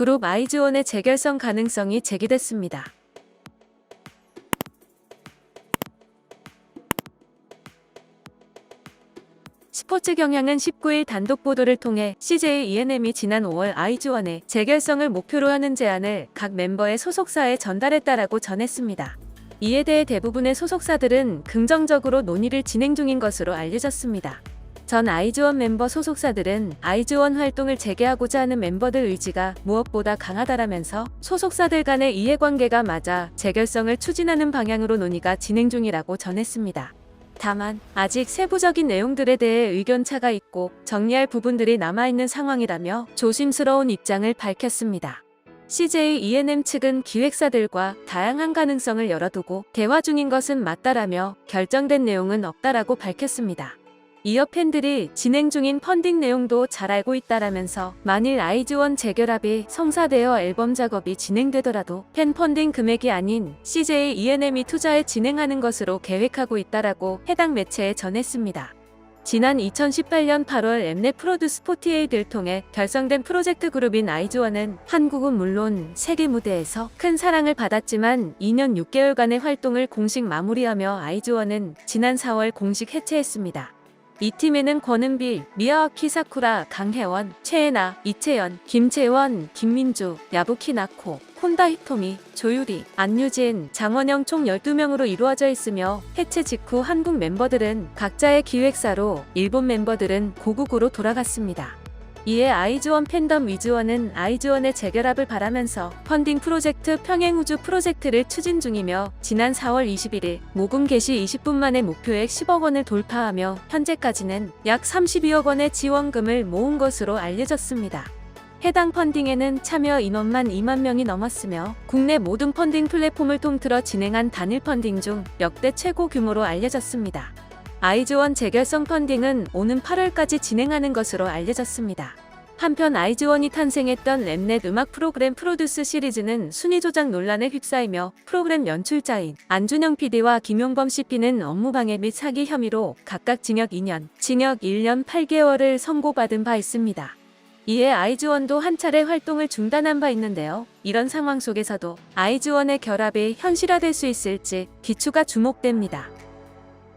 그룹 아이즈원의 재결성 가능성이 제기됐습니다. 스포츠 경향은 19일 단독 보도를 통해 CJ ENM이 지난 5월 아이즈원의 재결성을 목표로 하는 제안을 각 멤버의 소속사에 전달했다라고 전했습니다. 이에 대해 대부분의 소속사들은 긍정적으로 논의를 진행 중인 것으로 알려졌습니다. 전 아이즈원 멤버 소속사들은 아이즈원 활동을 재개하고자 하는 멤버들 의지가 무엇보다 강하다라면서 소속사들 간의 이해관계가 맞아 재결성을 추진하는 방향으로 논의가 진행 중이라고 전했습니다. 다만 아직 세부적인 내용들에 대해 의견차가 있고 정리할 부분들이 남아있는 상황이라며 조심스러운 입장을 밝혔습니다. CJ ENM 측은 기획사들과 다양한 가능성을 열어두고 대화 중인 것은 맞다라며 결정된 내용은 없다라고 밝혔습니다. 이어 팬들이 진행 중인 펀딩 내용도 잘 알고 있다라면서 만일 아이즈원 재결합이 성사되어 앨범 작업이 진행되더라도 팬 펀딩 금액이 아닌 CJ ENM이 투자에 진행하는 것으로 계획하고 있다라고 해당 매체에 전했습니다. 지난 2018년 8월 엠넷 프로듀스 48를 통해 결성된 프로젝트 그룹인 아이즈원은 한국은 물론 세계 무대에서 큰 사랑을 받았지만 2년 6개월간의 활동을 공식 마무리하며 아이즈원은 지난 4월 공식 해체했습니다. 이 팀에는 권은비, 미야와키 사쿠라, 강혜원, 최애나, 이채연, 김채원, 김민주, 야부키 나코, 콘다 히토미, 조유리, 안유진, 장원영 총 12명으로 이루어져 있으며 해체 직후 한국 멤버들은 각자의 기획사로 일본 멤버들은 고국으로 돌아갔습니다. 이에 아이즈원 팬덤 위즈원은 아이즈원의 재결합을 바라면서 펀딩 프로젝트 평행우주 프로젝트를 추진 중이며 지난 4월 21일 모금 개시 20분 만에 목표액 10억 원을 돌파하며 현재까지는 약 32억 원의 지원금을 모은 것으로 알려졌습니다. 해당 펀딩에는 참여 인원만 2만 명이 넘었으며 국내 모든 펀딩 플랫폼을 통틀어 진행한 단일 펀딩 중 역대 최고 규모로 알려졌습니다. 아이즈원 재결성 펀딩은 오는 8월까지 진행하는 것으로 알려졌습니다. 한편 아이즈원이 탄생했던 랩넷 음악 프로그램 프로듀스 시리즈는 순위 조작 논란에 휩싸이며 프로그램 연출자인 안준영 PD와 김용범 CP는 업무방해 및 사기 혐의로 각각 징역 2년, 징역 1년 8개월을 선고받은 바 있습니다. 이에 아이즈원도 한 차례 활동을 중단한 바 있는데요. 이런 상황 속에서도 아이즈원의 결합이 현실화될 수 있을지 기추가 주목됩니다.